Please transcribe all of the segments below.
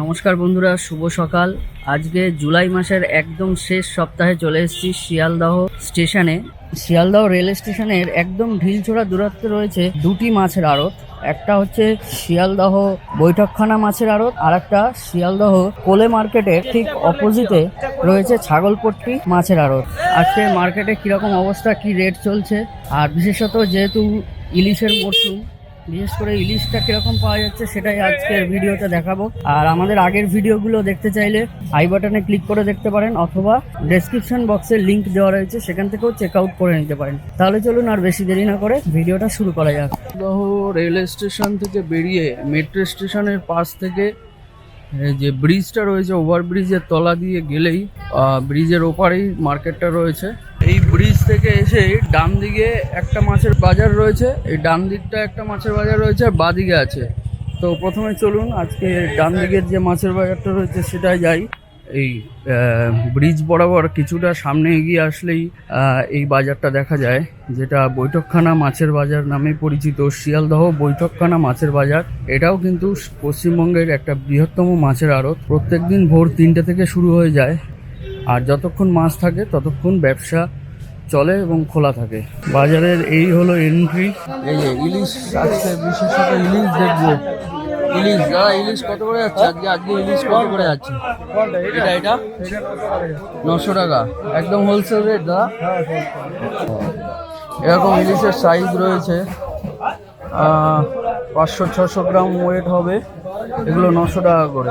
নমস্কার বন্ধুরা, শুভ সকাল। আজকে জুলাই মাসের একদম শেষ সপ্তাহে চলে এসেছি শিয়ালদহ স্টেশনে। শিয়ালদহ রেল স্টেশনের একদম ঢিলছোড়া দূরত্বে রয়েছে দুটি মাছের আড়ত। একটা হচ্ছে শিয়ালদহ বৈঠকখানা মাছের আড়ত, আর একটা শিয়ালদহ কোলে মার্কেটের ঠিক অপোজিটে রয়েছে ছাগলপট্টি মাছের আড়ত। আজকে মার্কেটে কীরকম অবস্থা, কি রেট চলছে? আর বিশেষত যেহেতু ইলিশের মরশুম বিশেষ করে ইলিশটা কীরকম পাওয়া যাচ্ছে সেটাই আজকের ভিডিওতে দেখাবো। আর আমাদের আগের ভিডিওগুলো দেখতে চাইলে আই বাটনে ক্লিক করে দেখতে পারেন, অথবা ডেসক্রিপশন বক্সে লিংক দেওয়া রয়েছে, সেখান থেকেও চেক আউট করে নিতে পারেন। তাহলে চলুন আর বেশি দেরি না করে ভিডিওটা শুরু করা যাক। রেল স্টেশন থেকে বেরিয়ে মেট্রো স্টেশনের পাশ থেকে যে ব্রিজটা রয়েছে ওভার ব্রিজের তলা দিয়ে গেলেই ব্রিজের ওপারেই মার্কেটটা রয়েছে। এই ব্রিজ থেকে এসে ডান দিকে একটা মাছের বাজার রয়েছে। এই ডান দিকটা একটা মাছের বাজার রয়েছে, আর বাঁ দিকে আছে। তো প্রথমে চলুন, আজকে ডান দিকের যে মাছের বাজারটা রয়েছে সেটাই যাই। এই ব্রিজ বরাবর কিছুটা সামনে এগিয়ে আসলেই এই বাজারটা দেখা যায়, যেটা বৈঠকখানা মাছের বাজার নামে পরিচিত। শিয়ালদহ বৈঠকখানা মাছের বাজার। এটাও কিন্তু পশ্চিমবঙ্গের একটা বৃহত্তম মাছের আড়ত। প্রত্যেকদিন ভোর তিনটে থেকে শুরু হয়ে যায়। আর যতক্ষণ মাছ থাকে, ততক্ষণ ব্যবসা চলে এবং খোলা থাকে। বাজারের এই হলো এন্ট্রি এই যে ইলিশ আজকে বিশেষত ইলিশ দেখব। ইলিশ দাদা ইলিশ কত করে যাচ্ছে আজকে? আজকে ইলিশ কত করে যাচ্ছে? এটা এটা? নশো টাকা। একদম হোলসেল রেট দাদা? এরকম ইলিশের সাইজ রয়েছে। পাঁচশো, ছশো গ্রাম ওয়েট হবে। এগুলো নশো টাকা করে।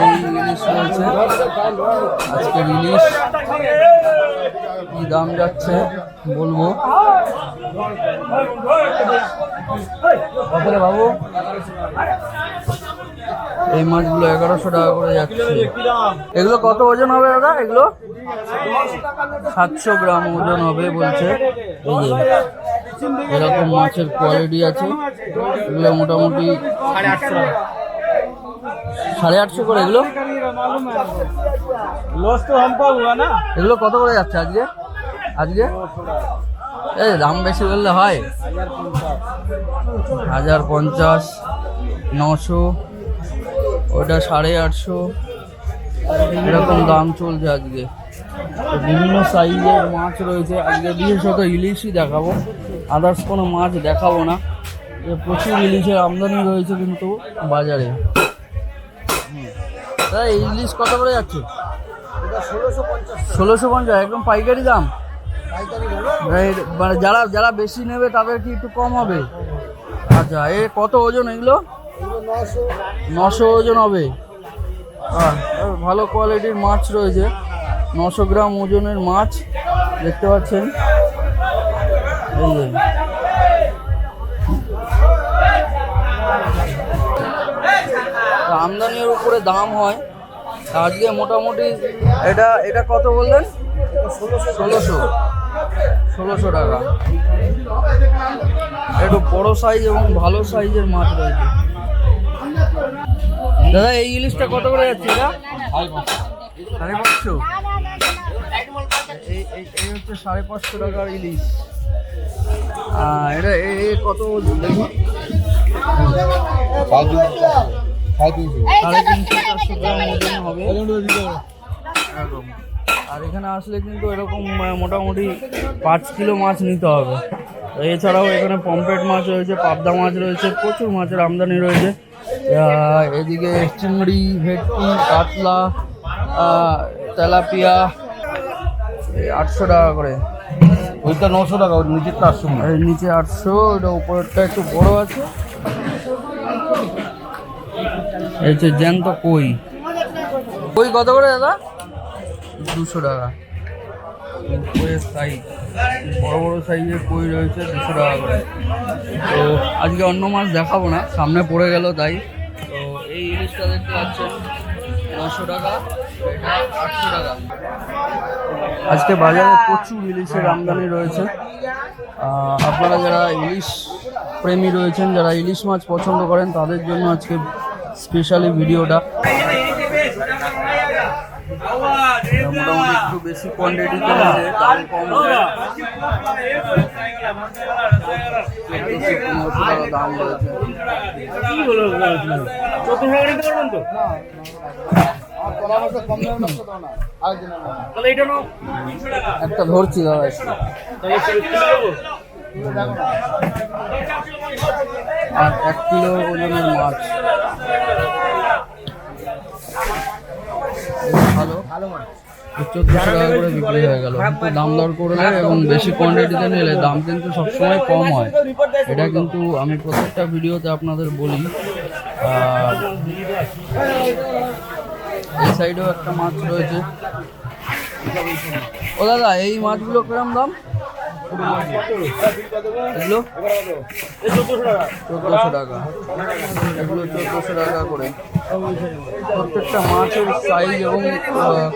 এই কি দাম যাচ্ছে বলব বাবু এই মাছগুলো এগারোশো টাকা করে যাচ্ছে এগুলো কত ওজন হবে দাদা এগুলো সাতশো গ্রাম ওজন হবে বলছে এরকম মাছের কোয়ালিটি আছে। এগুলো মোটামুটি সাড়ে আটশো করে এগুলো? এগুলো কত করে যাচ্ছে আজকে? আজকে? এই দাম বেশি বললে হয়। হাজার পঞ্চাশ নশো ওটা সাড়ে আটশো। এরকম দাম চলছে আজকে। বিভিন্ন সাইজের মাছ রয়েছে। আজকে বিশেষত ইলিশই দেখাবো। আদার্স কোনো মাছ দেখাবো না। এ প্রচুর ইলিশের আমদানি রয়েছে কিন্তু বাজারে। এই ইলিশ কত করে যাচ্ছে? ষোলোশো পঞ্চাশ। একদম পাইকারি দাম? এই মানে যারা যারা বেশি নেবে তাদের কি একটু কম হবে? আচ্ছা এ কত ওজন এগুলো? নশো ওজন হবে। ভালো কোয়ালিটির মাছ রয়েছে। নশো গ্রাম ওজনের মাছ দেখতে পাচ্ছেন। আমদানির উপরে দাম হয়। আজকে মোটামুটি এটা এটা কত বললেন? ষোলোশো। ষোলোশো টাকা। একটু বড় সাইজ এবং ভালো সাইজের মাছ রয়েছে। দাদা, এই ইলিশটা কত করে যাচ্ছে এটা? সাড়ে পাঁচশো? এই হচ্ছে সাড়ে পাঁচশো টাকার ইলিশ। এটা এ- কত আর এখানে আসলে কিন্তু এরকম মোটামুটি পাঁচ কিলো মাছ নিতে হবে। এছাড়াও এখানে পমফ্রেট মাছ রয়েছে, পাবদা মাছ রয়েছে, প্রচুর মাছের আমদানি রয়েছে। এদিকে চিংড়ি, ভেটকি, কাতলা তেলাপিয়া আটশো টাকা করে। ওইটা নশো টাকা, ওর নিচেরটা আটশো আর নিচে আটশো এটা উপরেরটা একটু বড় আছে। এই হচ্ছে জ্যান্ত কই। কই কত করে দাদা? দুশো টাকা। কইয়ের সাইজ বড় বড় সাইজের কই রয়েছে, দুশো টাকা করে। তো আজকে অন্য মাছ দেখাবো না, সামনে পড়ে গেল তাই। তো এই ইলিশটা দেখতে পাচ্ছেন, নশো টাকা, এটা আটশো টাকা। আজকে বাজারে প্রচুর ইলিশের আমদানি রয়েছে। আপনারা যারা ইলিশ প্রেমী রয়েছেন যারা ইলিশ মাছ পছন্দ করেন তাদের জন্য আজকে স্পেশালি ভিডিওটা। মোটামুটি একটু বেশি কোয়ান্টিটিতে আছে দাম কম দাম। রয়েছে একটা ধরছি দাদা আর এক কিলো ওজনের মাছ। ভালো। ভালো মাছ। চোদ্দশো টাকা করে বিক্রি হয়ে গেল। দাম দর করলে এবং বেশি কোয়ান্টিটিতে নিলে দাম কিন্তু সবসময় কম হয়। এটা কিন্তু আমি প্রত্যেকটা ভিডিওতে আপনাদের বলি। আর এই সাইডেও একটা মাছ রয়েছে। ও দাদা, এই মাছগুলো কিরম দাম? এগুলো? চোদ্দোশো টাকা। এগুলো চোদ্দোশো টাকা করে। প্রত্যেকটা মাছের সাইজ এবং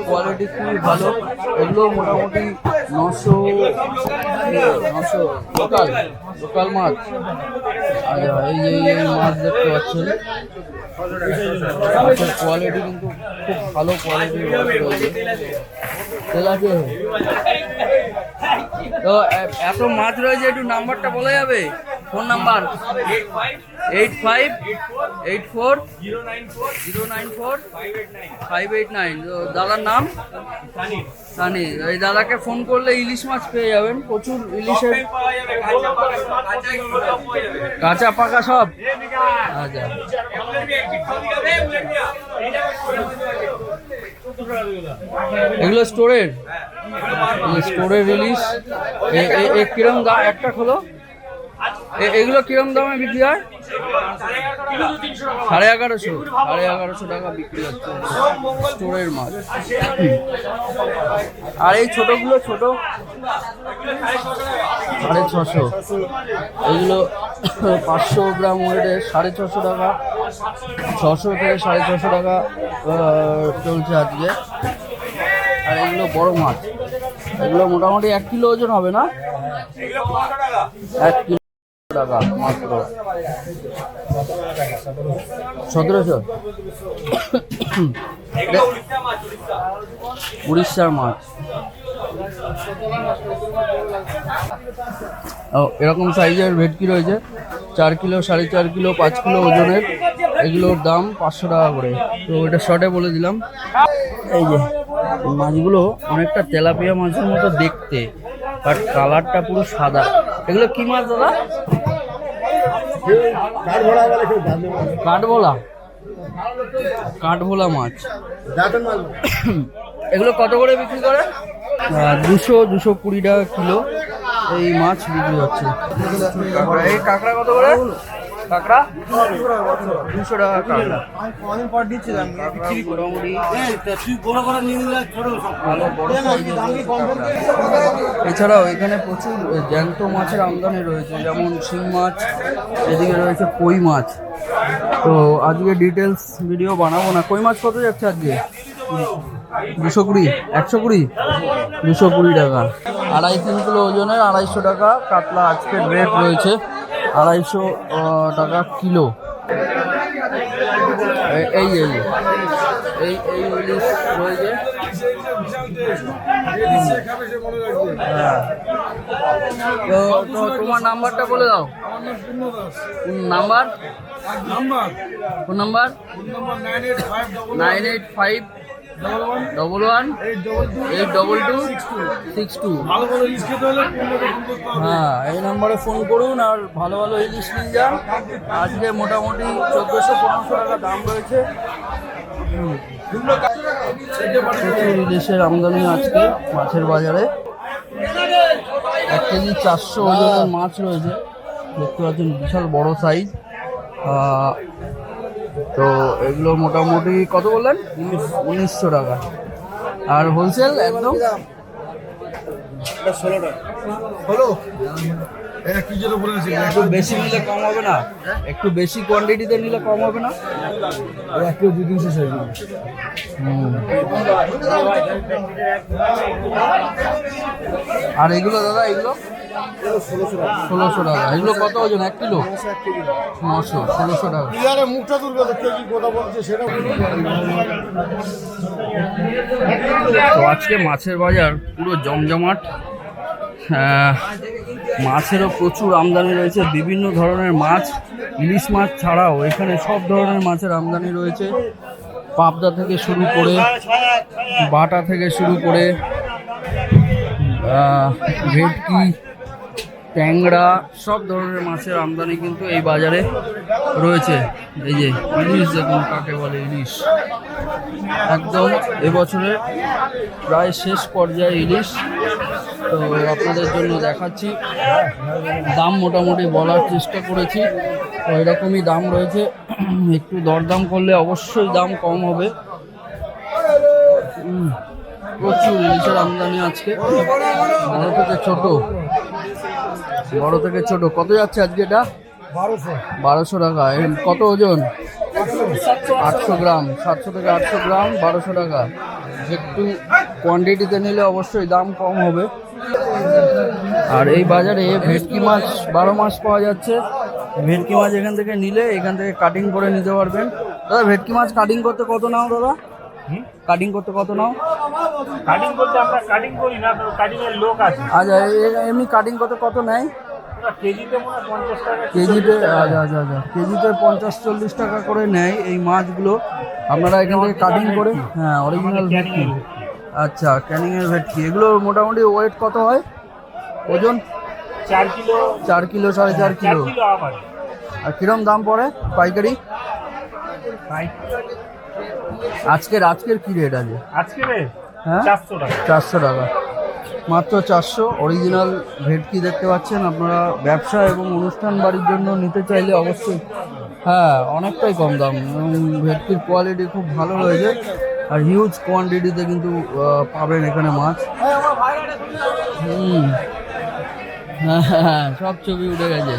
কোয়ালিটি খুবই ভালো। এগুলো মোটামুটি নশো নশো, লোকাল লোকাল মাছ। আচ্ছা এই যে এই মাছ দেখতে পাচ্ছেন কোয়ালিটি কিন্তু খুব ভালো কোয়ালিটির রয়েছে। তো এত মাছ রয়েছে, একটু নাম্বারটা বলা যাবে? Phone number? Eight five, eight four, zero nine four, five eight nine. দাদার নাম? সানি। এই দাদাকে ফোন করলে ইলিশ মাছ পেয়ে যাবেন। প্রচুর ইলিশের কাঁচা পাকা সব। আচ্ছা। এগুলো স্টোরের? স্টোরের রিলিজ কিরম দাম? একটা খোলো। এগুলো কিরম দামে বিক্রি হয়? সাড়ে এগারোশো। সাড়ে এগারোশো টাকা বিক্রি হচ্ছে স্টোরের মাছ আর এই ছোটগুলো ছোট? সাড়ে ছশো। এগুলো পাঁচশো গ্রাম ওয়েটের সাড়ে ছশো টাকা। ছশো থেকে সাড়ে ছশো টাকা। চলছে আজকে। আর এগুলো বড় মাছ। এগুলো মোটামুটি এক কিলো ওজন হবে না? এক কিলো টাকা মাত্র সতেরোশো? উড়িষ্যার মাছ। এরকম সাইজের ভেটকি রয়েছে। চার কিলো, সাড়ে চার কিলো, পাঁচ কিলো ওজনের। এগুলোর দাম পাঁচশো টাকা করে। তো এটা শর্টে বলে দিলাম। এই যে মাছগুলো অনেকটা তেলাপিয়া মাছের মতো দেখতে বাট কালারটা পুরো সাদা। এগুলো কি মাছ দাদা? কাঠভোলা কাঠভোলা? মাছ। এগুলো কত করে বিক্রি করে? দুশো দুশো কুড়ি টাকা কিলো। এই মাছ বিক্রি হচ্ছে। এই কাঁকড়া কত করে? এছাড়াও এখানে প্রচুর জ্যান্ত মাছের আমদানি রয়েছে, যেমন শিং মাছ, এদিকে রয়েছে কই মাছ। তো আজকে ডিটেলস ভিডিও বানাবো না। কই মাছ কত যাচ্ছে আজকে? দুশো কুড়ি, একশো কুড়ি? দুশো কুড়ি টাকা। আড়াই তিন কিলো ওজনের আড়াইশো টাকা কাতলা আজকের রেট রয়েছে। আড়াইশো টাকা কিলো। এই এই এই এই ইলিশ রয়েছে। হ্যাঁ। তো তোমার নাম্বারটা বলে দাও। Number? Number? Number? Number nine eight five double one eight double two six two হ্যাঁ এই নম্বরে ফোন করুন আর ভালো ভালো ইলিশ নিয়ে যান। আজকে মোটামুটি চোদ্দোশো পনেরোশো টাকা দাম রয়েছে। প্রচুর ইলিশের আমদানি আজকে মাছের বাজারে। এক কেজি চারশো ওজনের মাছ রয়েছে। দেখতে পাচ্ছেন বিশাল বড় সাইজ তো এগুলো মোটামুটি কত বললেন? উনিশশো টাকা। আর হোলসেল একদম? ষোলো টাকা। ষোলো একটু বেশি নিলে কম হবে না? একটু বেশি কোয়ান্টিটিতে নিলে কম হবে না? এক কেজি দুই তিনশো সাইজ। আর এগুলো দাদা এগুলো? ষোলোশো টাকা। এগুলো কত ওজন? এক কিলো? নশো ষোলোশো টাকা। মুখটা তুলবে কেজি কথা বলছে সেটা তো আজকে মাছের বাজার পুরো জমজমাট। মাছেরও প্রচুর আমদানি রয়েছে, বিভিন্ন ধরনের মাছ, ইলিশ মাছ ছাড়াও এখানে সব ধরনের মাছের আমদানি রয়েছে। পাবদা থেকে শুরু করে, বাটা থেকে শুরু করে ভেটকি ট্যাংরা, সব ধরনের মাছের আমদানি কিন্তু এই বাজারে রয়েছে। এই যে ইলিশ দেখুন কাকে বলে ইলিশ। একদম এবছরের প্রায় শেষ পর্যায়ে ইলিশ। তো আপনাদের জন্য দেখাচ্ছি। দাম মোটামুটি বলার চেষ্টা করেছি। তো এরকমই দাম রয়েছে। একটু দরদাম করলে অবশ্যই দাম কম হবে। প্রচুর ইলিশের আমদানি আজকে। বড় ছোট। বড় থেকে ছোট। কত যাচ্ছে আজকে এটা? বারোশো। টাকা। কত ওজন? আটশো। গ্রাম। সাতশো থেকে আটশো গ্রাম বারোশো টাকা। একটু কোয়ান্টিটিতে নিলে অবশ্যই দাম কম হবে। আর এই বাজারে ভেটকি মাছ বারো মাস পাওয়া যাচ্ছে। ভেটকি মাছ এখান থেকে নিলে এখান থেকে কাটিং করে নিতে পারবেন। দাদা ভেটকি মাছ কাটিং করতে কত নাও দাদা? কাটিং করতে কত নাও? কাটিং করতে আমরা কাটিং করি না তো কাটিং এর লোক আছে। আচ্ছা এমনি কাটিং করতে কত নেয়? কেজিতে হয় কেজিতে আচ্ছা আচ্ছা আচ্ছা। কেজিতে পঞ্চাশ চল্লিশ টাকা করে নেয় এই মাছগুলো। আপনারা এখান থেকে কাটিং করে হ্যাঁ অরিজিনাল ভেটকি। আচ্ছা ক্যানিংয়ের ভেটকি। এগুলো মোটামুটি ওয়েট কত হয়? ওজন? চার কিলো। চার কিলো সাড়ে চার কিলো। কিলো আর কিরম দাম পড়ে পাইকারি আজকের আজকের কি রেট আছে? আজকে রে হ্যাঁ? চারশো টাকা। চারশো টাকা। মাত্র চারশো। অরিজিনাল ভেটকি দেখতে পাচ্ছেন? আপনারা ব্যবসা এবং অনুষ্ঠান বাড়ির জন্য নিতে চাইলে অবশ্যই। হ্যাঁ অনেকটাই কম দাম। এবং ভেটকির কোয়ালিটি খুব ভালো রয়েছে। আর হিউজ কোয়ান্টিটিতে কিন্তু পাবেন এখানে মাছ। হুম। হ্যাঁ হ্যাঁ, হ্যাঁ, সব ছবি উঠে গেছে।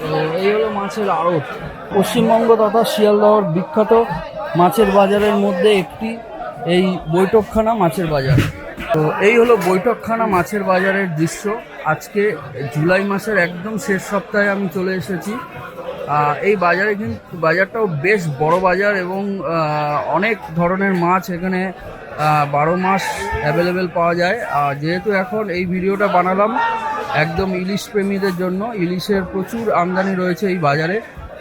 তো এই হলো মাছের আড়ত। পশ্চিমবঙ্গ তথা শিয়ালদহর বিখ্যাত মাছের বাজারের মধ্যে একটি এই বৈঠকখানা মাছের বাজার। তো এই হলো বৈঠকখানা মাছের বাজারের দৃশ্য। আজকে জুলাই মাসের একদম শেষ সপ্তাহে আমি চলে এসেছি। এই বাজারে কিন্তু, বাজারটাও বেশ বড় বাজার এবং অনেক ধরনের মাছ এখানে বারো মাস অ্যাভেলেবেল পাওয়া যায়। আর যেহেতু এখন এই ভিডিওটা বানালাম, একদম ইলিশ প্রেমীদের জন্য, ইলিশের প্রচুর আমদানি রয়েছে এই বাজারে।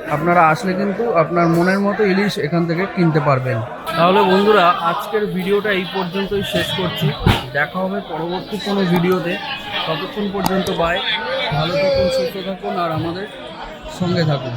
আপনারা আসলে কিন্তু আপনার মনের মতো ইলিশ এখান থেকে কিনতে পারবেন। তাহলে বন্ধুরা, আজকের ভিডিওটা এই পর্যন্তই শেষ করছি। দেখা হবে পরবর্তী কোনো ভিডিওতে। ততক্ষণ পর্যন্ত বাই ভালো থাকুন, সুস্থ থাকুন, আর আমাদের সঙ্গে থাকুন।